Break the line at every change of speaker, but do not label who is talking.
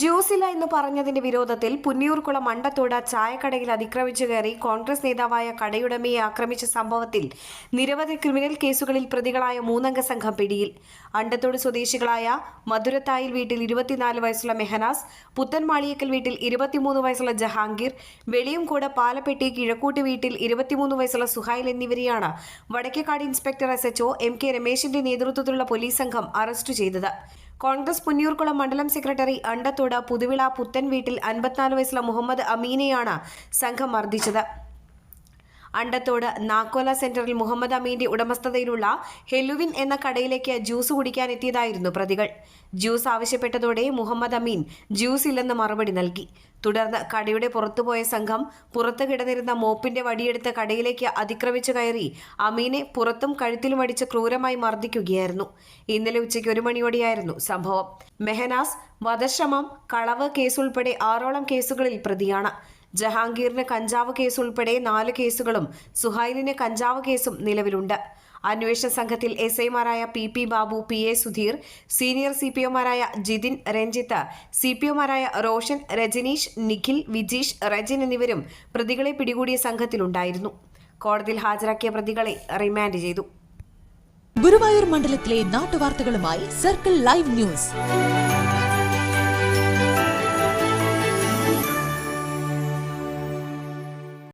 ജ്യൂസില എന്ന് പറഞ്ഞതിന്റെ വിരോധത്തിൽ പുന്നിയൂർക്കുളം മണ്ടത്തോട് ചായക്കടയിൽ അതിക്രമിച്ചു കയറി കോൺഗ്രസ് നേതാവായ കടയുടമയെ ആക്രമിച്ച സംഭവത്തിൽ നിരവധി ക്രിമിനൽ കേസുകളിൽ പ്രതികളായ മൂന്നംഗ സംഘം പിടിയിൽ. അണ്ടത്തോട് സ്വദേശികളായ മധുരത്തായിൽ വീട്ടിൽ ഇരുപത്തിനാല് വയസ്സുള്ള മെഹനാസ് പുത്തൻമാളിയക്കൽ വീട്ടിൽ ഇരുപത്തിമൂന്ന് വയസ്സുള്ള ജഹാംഗീർ വെളിയുംകൂട് പാലപ്പെട്ടി കിഴക്കൂട്ട് വീട്ടിൽ ഇരുപത്തിമൂന്ന് വയസ്സുള്ള സുഹൈൽ എന്നിവരെയാണ് Vadakkekad inspector S H O M K രമേശിന്റെ നേതൃത്വത്തിലുള്ള പോലീസ് സംഘം അറസ്റ്റ് ചെയ്തത്. കോൺഗ്രസ് പുന്നിയൂർക്കുളം മണ്ഡലം സെക്രട്ടറി അണ്ടത്തോട് പുതുവിള പുത്തൻ വീട്ടിൽ അൻപത്തിനാല് വയസ്സുള്ള മുഹമ്മദ് അമീനെയാണ് സംഘം മർദ്ദിച്ചത്. അണ്ടത്തോട് നാക്കോല സെന്ററിൽ മുഹമ്മദ് അമീന്റെ ഉടമസ്ഥതയിലുള്ള ഹെലുവിൻ എന്ന കടയിലേക്ക് ജ്യൂസ് കുടിക്കാൻ എത്തിയതായിരുന്നു പ്രതികൾ. ജ്യൂസ് ആവശ്യപ്പെട്ടതോടെ മുഹമ്മദ് അമീൻ ജ്യൂസ് ഇല്ലെന്ന് മറുപടി നൽകി. തുടർന്ന് കടയുടെ പുറത്തുപോയ സംഘം പുറത്തു കിടന്നിരുന്ന മോപ്പിന്റെ വടിയെടുത്ത് കടയിലേക്ക് അതിക്രമിച്ചു കയറി അമീനെ പുറത്തും കഴുത്തിലും അടിച്ച് ക്രൂരമായി മർദ്ദിക്കുകയായിരുന്നു. ഇന്നലെ ഉച്ചയ്ക്ക് ഒരു മണിയോടെയായിരുന്നു സംഭവം. മെഹനാസ് വധശ്രമം കളവ് കേസുൾപ്പെടെ ആറോളം കേസുകളിൽ പ്രതിയാണ്. ജഹാംഗീറിന് കഞ്ചാവ് കേസ് ഉൾപ്പെടെ നാല് കേസുകളും സുഹൈലിന് കഞ്ചാവ് കേസും നിലവിലുണ്ട്. അന്വേഷണ സംഘത്തിൽ എസ് ഐമാരായ P P Babu P A Sudheer senior C P ഒമാരായ Jithin Ranjith C P ഒമാരായ റോഷൻ രജനീഷ് നിഖിൽ വിജീഷ് റജിൻ എന്നിവരും പ്രതികളെ പിടികൂടിയ സംഘത്തിലുണ്ടായിരുന്നു. കോടതിയിൽ ഹാജരാക്കിയ പ്രതികളെ റിമാൻഡ് ചെയ്തു.
ഗുരുവായൂർ മണ്ഡലത്തിലെ നാട്ടുവാർത്തകളുമായി സർക്കിൾ ലൈവ് ന്യൂസ്.